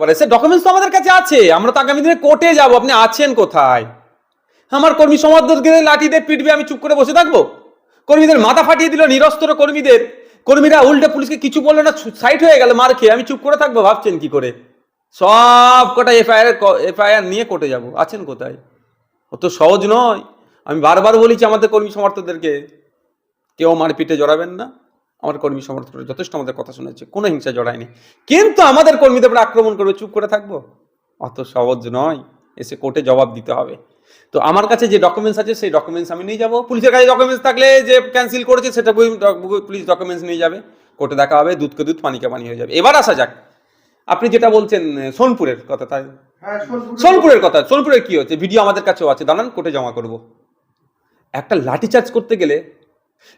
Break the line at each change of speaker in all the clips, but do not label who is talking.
পারে সে ডকুমেন্টস তো আমাদের কাছে আছে। আমরা তো আগামী দিনে কোর্টে যাব। আপনি আছেন কোথায়? আমার কর্মী সমাজকে লাঠি দিয়ে পিটবে, আমি চুপ করে বসে থাকব? কর্মীদের মাথা ফাটিয়ে দিল নিরস্ত্র কর্মীদের। কর্মীরা উল্টে পুলিশকে কিছু বলল না সাইড হয়ে গেল মার খেয়ে। আমি চুপ করে থাকব, ভাবছেন কি করে? সব কটা এফআইআর এফআইআর নিয়ে কোর্টে যাব। আছেন কোথায়? অত সহজ নয়। আমি বারবার বলেছি আমাদের কর্মী সমর্থকদেরকে, কেউ মারপিটে জড়াবেন না। আমার কর্মী সমর্থকরা যথেষ্ট আমাদের কথা শুনেছে কোনো হিংসা জড়ায়নি। কিন্তু আমাদের কর্মীদের উপরে আক্রমণ করবে চুপ করে থাকব? অত সহজ নয় এসে কোর্টে জবাব দিতে হবে। তো আমার কাছে যে ডকুমেন্টস আছে সেই ডকুমেন্টস আমি নিয়ে যাব। পুলিশের কাছে ডকুমেন্টস থাকলে যে ক্যান্সেল করেছে সেটা পুলিশ ডকুমেন্টস নিয়ে যাবে। কোর্টে দেখা হবে দুধকে দুধ পানিকে পানি হয়ে যাবে। এবার আসা যাক। আপনি যেটা বলছেন সোনপুরের কথা তাই?
হ্যাঁ
সোনপুরের কথা সোনপুরের কি হচ্ছে? ভিডিও আমাদের কাছেও আছে দাঁড়ান কোর্টে জমা করব। একটা লাঠিচার্জ করতে গেলে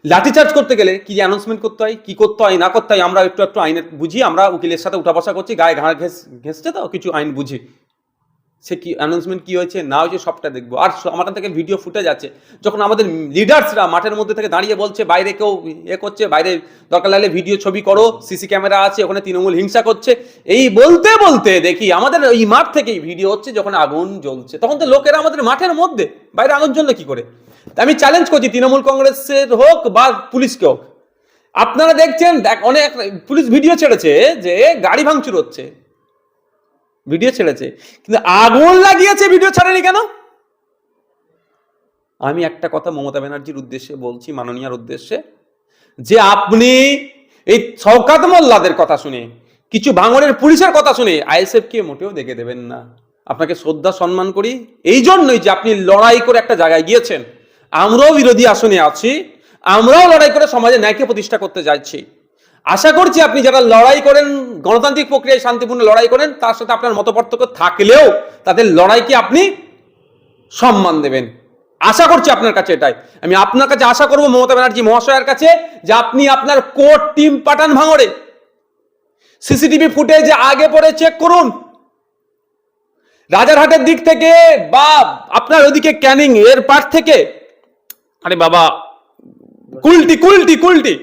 লাঠিচার্জ করতে গেলে কি যে অ্যানাউন্সমেন্ট করতে হয়, কি করতে হয়, না করতে হয়, আমরা একটু একটু আইনের বুঝি, আমরা উকিলের সাথে উঠা বসা করছি, গায়ে ঘাড় ঘেস ঘেসছে তো, কিছু আইন বুঝি। সে কি অ্যানাউন্সমেন্ট কি হয়েছে? না হয়েছে, সবটা দেখব। আর আমার থেকে ভিডিও ফুটে যাচ্ছে যখন আমাদের লিডার্সরা মাঠের মধ্যে থেকে দাঁড়িয়ে বলছে, বাইরে কেউ এ করছে, বাইরে দরকার লাগলে ভিডিও ছবি করো সিসি ক্যামেরা আছে, ওখানে তৃণমূল হিংসা করছে। এই বলতে বলতে দেখি আমাদের এই মাঠ থেকেই ভিডিও হচ্ছে যখন আগুন জ্বলছে। তখন তো লোকেরা আমাদের মাঠের মধ্যে, বাইরে আগুন জ্বললে কি করে? আমি চ্যালেঞ্জ করছি, তৃণমূল কংগ্রেসের হোক বা পুলিশকে হোক। আপনারা দেখছেন, দেখ, অনেক পুলিশ ভিডিও ছেড়েছে যে গাড়ি ভাঙচুর হচ্ছে। ভিডিও ছেড়েছে। কিন্তু আগুন লাগিয়েছে ভিডিও ছাড়েনি কেন? আমি একটা কথা মমতা ব্যানার্জির উদ্দেশ্যে বলছি, মাননীয়ার উদ্দেশ্যে, যে আপনি এই শওকাত মোল্লাদের কথা শুনে, কিছু ভাঙনের পুলিশের কথা শুনে আইএসএফ কে মোটেও দেখে দেবেন না। আপনাকে শ্রদ্ধা, সম্মান করি। এই জন্যই যে আপনি লড়াই করে একটা জায়গায় গিয়েছেন, আমরাও বিরোধী আসনে আছি, আমরাও লড়াই করে সমাজে ন্যায়কে প্রতিষ্ঠা করতে যাচ্ছি। আশা করছি আপনি যারা লড়াই করেন, গণতান্ত্রিক প্রক্রিয়ায় শান্তিপূর্ণ লড়াই করেন, তার সাথে আপনার মতপার্থক্য থাকলেও তাদের লড়াইকে আপনি সম্মান দেবেন। আশা করছি আপনার কাছে এটাই। আমি আপনার কাছে আশা করব মমতা ব্যানার্জি মহাশয়ের কাছে যে আপনি আপনার কোর্ট টিম পাঠান ভাঙড়ে। সিসিটিভি ফুটেজ আগে পরে চেক করুন। রাজারহাটের দিক থেকে বা আপনার ওদিকে ক্যানিং এর পার থেকে। আরে বাবা, কুলটি কুলটি কুলটি।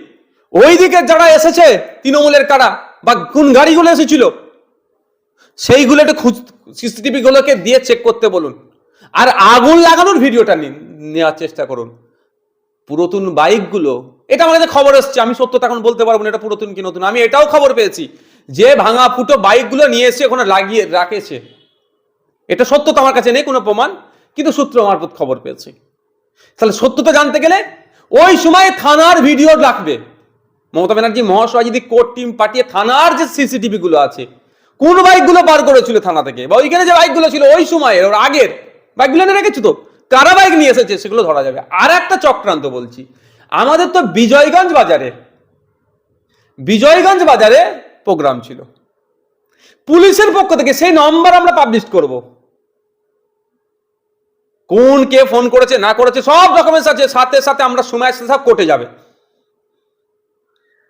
ওই দিকে যারা এসেছে, তৃণমূলের কারা বা কোন গাড়িগুলো এসেছিল, সেইগুলো একটু খুঁজ সিসিটিভি গুলোকে দিয়ে চেক করতে বলুন। আর আগুন লাগানোর ভিডিওটা নিন, নেওয়ার চেষ্টা করুন। পুরাতন বাইকগুলো, এটা আমার কাছে খবর এসছে, আমি সত্যতা এখন বলতে পারব না এটা পুরাতন কি নতুন, আমি এটাও খবর পেয়েছি। যে ভাঙা ফুটো বাইকগুলো নিয়ে এসে ওখানে লাগিয়ে রাখেছে, এটা সত্য তো আমার কাছে নেই, কোনো প্রমাণ, কিন্তু সূত্র মারফত খবর পেয়েছি। তাহলে সত্যতা জানতে গেলে, ওই সময় থানার ভিডিও রাখবে মমতা ব্যানার্জি মহাশয় যদি কোর্ট টিম পাঠিয়ে থানার যে সিসিটিভি গুলো আছে, কোন বাইকগুলো বার করেছিল থানা থেকে? বা ওইখানে যে বাইকগুলো ছিল, ওই সময়ের, ওর আগের বাইকগুলো এনে রেখেছো তো? কারা বাইক নিয়ে এসেছে সেগুলো ধরা যাবে। আর একটা চক্রান্ত বলছি, আমাদের তো বিজয়গঞ্জ বাজারে বিজয়গঞ্জ বাজারে প্রোগ্রাম ছিল। পুলিশের পক্ষ থেকে সেই নম্বর আমরা পাবলিশ করব। কোন কে ফোন করেছে, না করেছে, সব ডকুমেন্টস আছে, সাথে সাথে আমরা সময় সাথে সব কোর্টে যাবে।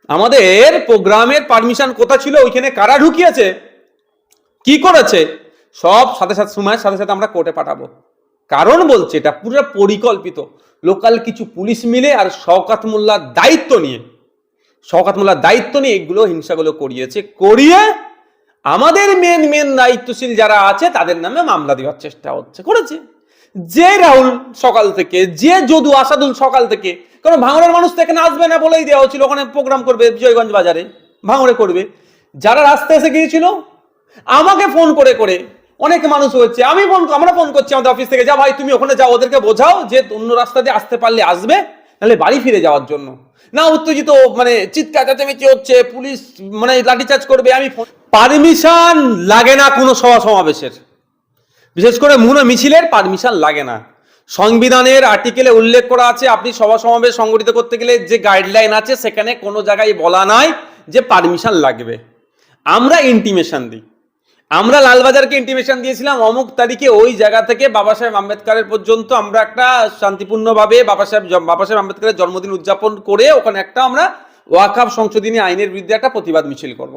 আমাদের প্রোগ্রামের পারমিশন কোথা ছিল? ওইখানে কারা ঢুকিয়েছে? কি করেছে? সব সাথে সাথে সময়ের সাথে সাথে আমরা কোর্টে পাঠাবো। কারণ বলছে, এটা পুরো পরিকল্পিত। লোকাল কিছু পুলিশ মিলে আর শওকাত মোল্লার দায়িত্ব নিয়ে। শওকাত মোল্লার দায়িত্ব নিয়ে এগুলো হিংসাগুলো করিয়েছে। করিয়ে আমাদের মেন মেন দায়িত্বশীল যারা আছে, তাদের নামে মামলা দেওয়ার চেষ্টা হচ্ছে, করেছে। যে রাহুল সকাল থেকে, যে যদু আসাদুল সকাল থেকে কারণ ভাঙড়ের মানুষ তো এখানে আসবে না বলেই দেওয়া হচ্ছিল ওখানে প্রোগ্রাম করবে বিজয়গঞ্জ বাজারে, ভাঙড়ে করবে। যারা রাস্তায় এসে গিয়েছিল, আমাকে ফোন করে করে অনেক মানুষ হচ্ছে আমি ফোন আমরা ফোন করছি আমাদের অফিস থেকে, যা ভাই, তুমি ওখানে যাও, ওদেরকে বোঝাও যে অন্য রাস্তা দিয়ে আসতে পারলে আসবে, নাহলে বাড়ি ফিরে যাওয়ার জন্য। না, উত্তেজিত মানে চিৎকার, চেঁচামেচি হচ্ছে, পুলিশ মানে লাঠিচার্জ করবে, আমি পারমিশন লাগে না কোনো সভা সমাবেশের বিশেষ করে মুনো মিছিলের পারমিশন লাগে না। সংবিধানের আর্টিকেলে উল্লেখ করা আছে, আপনি সভা সমাবেশ সংগঠিত করতে গেলে যে গাইডলাইন আছে, সেখানে কোনো জায়গায় বলা নাই যে পারমিশন লাগবে। আমরা ইন্টিমেশন দিই। আমরা লালবাজারকে ইন্টিমেশন দিয়েছিলাম, অমুক তারিখে ওই জায়গা থেকে বাবা সাহেব আম্বেদকারের পর্যন্ত আমরা একটা শান্তিপূর্ণভাবে বাবা সাহেব বাবা সাহেব আম্বেদকারের জন্মদিন উদযাপন করে ওখানে একটা আমরা ওয়াকাফ সংশোধনী আইনের বিরুদ্ধে একটা প্রতিবাদ মিছিল করব।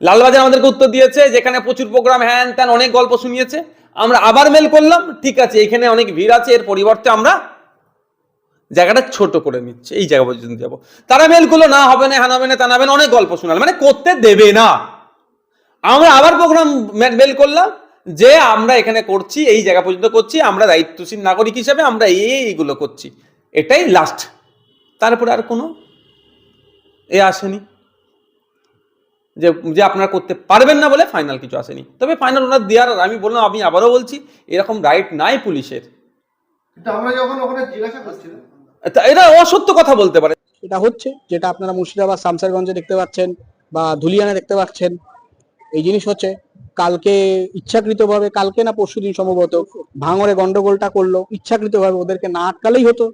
লালবাজার আমাদেরকে উত্তর দিয়েছে, যেখানে প্রচুর প্রোগ্রাম হ্যান ত্যান অনেক গল্প শুনিয়েছে। আমরা আবার মেল করলাম, ঠিক আছে, এখানে অনেক ভিড় আছে, এর পরিবর্তে আমরা জায়গাটা ছোট করে নিচ্ছে, এই জায়গা পর্যন্ত যাব। তারা মেল করল, না, হবে না হ্যান হবে না তা হবে না, অনেক গল্প শোনাল মানে করতে দেবে না। আমরা আবার প্রোগ্রাম মেল করলাম, যে আমরা এখানে করছি, এই জায়গা পর্যন্ত করছি, আমরা দায়িত্বশীল নাগরিক হিসাবে আমরা এই এইগুলো করছি। এটাই লাস্ট তারপরে আর কোনো এ আসেনি। যে যে আপনারা করতে পারবেন না বলে ফাইনাল কিছু আসেনি। তবে ফাইনাল ওনার দেওয়ার আমি বললাম আমি আবারও বলছি এরকম রাইট নাই পুলিশের।
কিন্তু আমরা যখন ওখানে জিজ্ঞাসা করছিলাম
তা অসত্য কথা বলতে পারে।
এটা হচ্ছে যেটা আপনারা মুর্শিদাবাদ শামসারগঞ্জে দেখতে পাচ্ছেন বা ধুলিয়ানে দেখতে পাচ্ছেন এই জিনিস হচ্ছে কালকে ইচ্ছাকৃতভাবে কালকে না পরশুদিন সম্ভবত ভাঙরে গন্ডগোলটা করল ইচ্ছাকৃতভাবে ওদেরকে না আটকালেই হতো।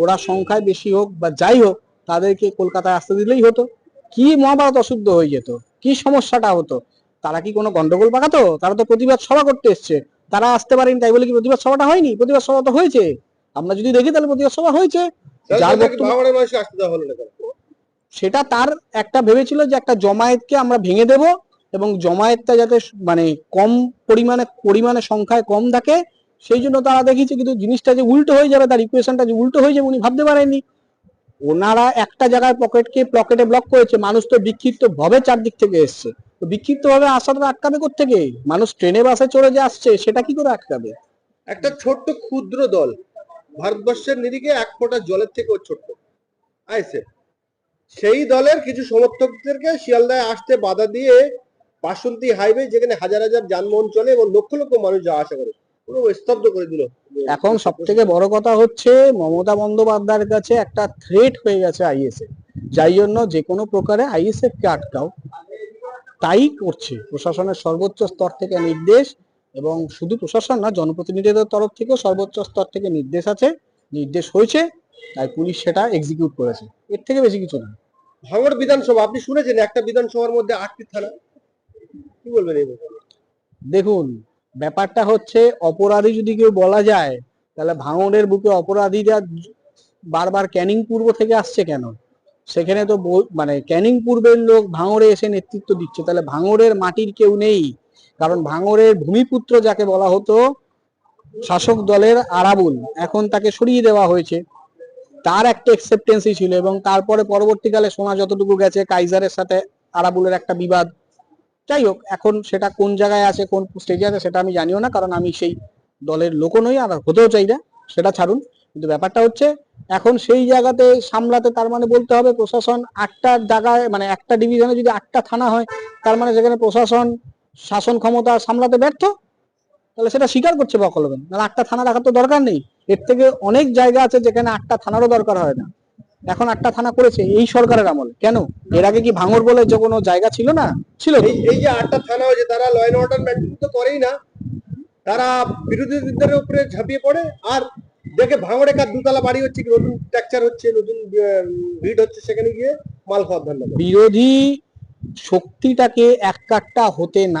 ওরা সংখ্যায় বেশি হোক বা যাই হোক তাদেরকে কলকাতায় আসতে দিলেই হতো। কি মহাভারত অশুদ্ধ হয়ে যেত? কি সমস্যাটা হতো? তারা কি কোনো গন্ডগোল পাকাতো তারা তো প্রতিবাদ সভা করতে এসছে। তারা আসতে পারেনি তাই বলে কি প্রতিবাদ সভাটা হয়নি? প্রতিবাদ সভা তো হয়েছে। আমরা যদি দেখি তাহলে প্রতিবাদ সভা হয়েছে। যার? সেটা তার একটা ভেবেছিল যে একটা জমায়েতকে আমরা ভেঙে দেব এবং জমায়েতটা যাতে মানে কম পরিমাণে পরিমাণে সংখ্যায় কম থাকে সেই জন্য তারা দেখিয়েছে কিন্তু জিনিসটা যে উল্টো হয়ে যাবে তার ইকুয়েশনটা যে উল্টো হয়ে যাবে উনি ভাবতে পারেননি। ওনারা একটা জায়গায় পকেটকে পকেটে ব্লক করেছে, মানুষ তো বিক্ষিপ্ত ভাবে চারদিক থেকে এসছে। তো বিক্ষিপ্ত ভাবে আসাটা আটকাবে থেকে মানুষ ট্রেনে বাসে চড়ে যে আসছে, সেটা কি করে আটকাবে?
একটা ছোট্ট ক্ষুদ্র দল, ভারতবর্ষের নিরিখে এক ফোঁটা জলের থেকেও ছোট্ট, আইসে। সেই দলের কিছু সমর্থকদেরকে শিয়ালদায় আসতে বাধা দিয়ে বাসন্তী হাইওয়ে যেখানে হাজার হাজার যানবাহন চলে এবং লক্ষ লক্ষ মানুষ যাওয়া আসা করে। পুরো স্তব্ধ করে দিল।
এখন সব থেকে বড় কথা হচ্ছে মমতা বন্দ্যোপাধ্যায়ের কাছে একটা থ্রেট হয়ে গেছে আইএসএ যাই জন্য যে কোনো প্রকারে আইএসএফ কে আটকাও। তাই করছে। প্রশাসনের সর্বোচ্চ স্তর থেকে নির্দেশ এবং শুধু প্রশাসন না জনপ্রতিনিধিদের তরফ থেকেও সর্বোচ্চ স্তর থেকে নির্দেশ আছে নির্দেশ হয়েছে তাই পুলিশ সেটা এক্সিকিউট করেছে। এর থেকে বেশি কিছু না।
ভাঙড় বিধানসভা আপনি শুনেছেন একটা বিধানসভার মধ্যে আটটি থানা? কি বলবেন এই?
দেখুন ব্যাপারটা হচ্ছে অপরাধী যদি কেউ বলা যায়, তাহলে ভাঙড়ের বুকে অপরাধীরা বারবার ক্যানিং পূর্ব থেকে আসছে কেন? সেখানে তো মানে ক্যানিং পূর্বের লোক ভাঙড়ে এসে নেতৃত্ব দিচ্ছে। তাহলে ভাঙড়ের মাটির কেউ নেই। কারণ ভাঙড়ের ভূমিপুত্র যাকে বলা হতো, শাসক দলের আরাবুল, এখন তাকে সরিয়ে দেওয়া হয়েছে। তার একটা একসেপ্টেন্সি ছিল এবং তারপরে পরবর্তীকালে শোনা যতটুকু গেছে, কাইজারের সাথে আরাবুলের একটা বিবাদ। যাই হোক, এখন সেটা কোন জায়গায় আছে, কোন স্টেজে আছে সেটা আমি জানিও না, কারণ আমি সেই দলের লোকও নই, আর হতেও চাই না, সেটা ছাড়ুন। কিন্তু ব্যাপারটা হচ্ছে, এখন সেই জায়গাতে সামলাতে তার মানে বলতে হবে প্রশাসন আটটা জায়গায় মানে একটা ডিভিশনে যদি আটটা থানা হয়, তার মানে সেখানে প্রশাসন, শাসন ক্ষমতা সামলাতে ব্যর্থ? তাহলে সেটা স্বীকার করছে বকলবেন। নাহলে আটটা থানা রাখার তো দরকার নেই। এর থেকে অনেক জায়গা আছে যেখানে আটটা থানারও দরকার হয় না। এখন আটটা থানা করেছে এই সরকারের আমল। কেন? এর আগে কি ভাঙর বলে যে কোনো জায়গা ছিল না? ছিল
এই যে আটটা থানা হয়েছে তারা ল অ্যান্ড অর্ডার মেনটেন তো করেই না। তারা বিরোধীদের উপরে ঝাঁপিয়ে পড়ে আর দেখে ভাঙড়ে কার দুতলা বাড়ি হচ্ছে কি নতুন স্ট্রাকচার হচ্ছে নতুন ভিড হচ্ছে সেখানে গিয়ে মাল খাওয়ার ধান্দা
বিরোধী শক্তিটাকে এক কাট্টা হতে না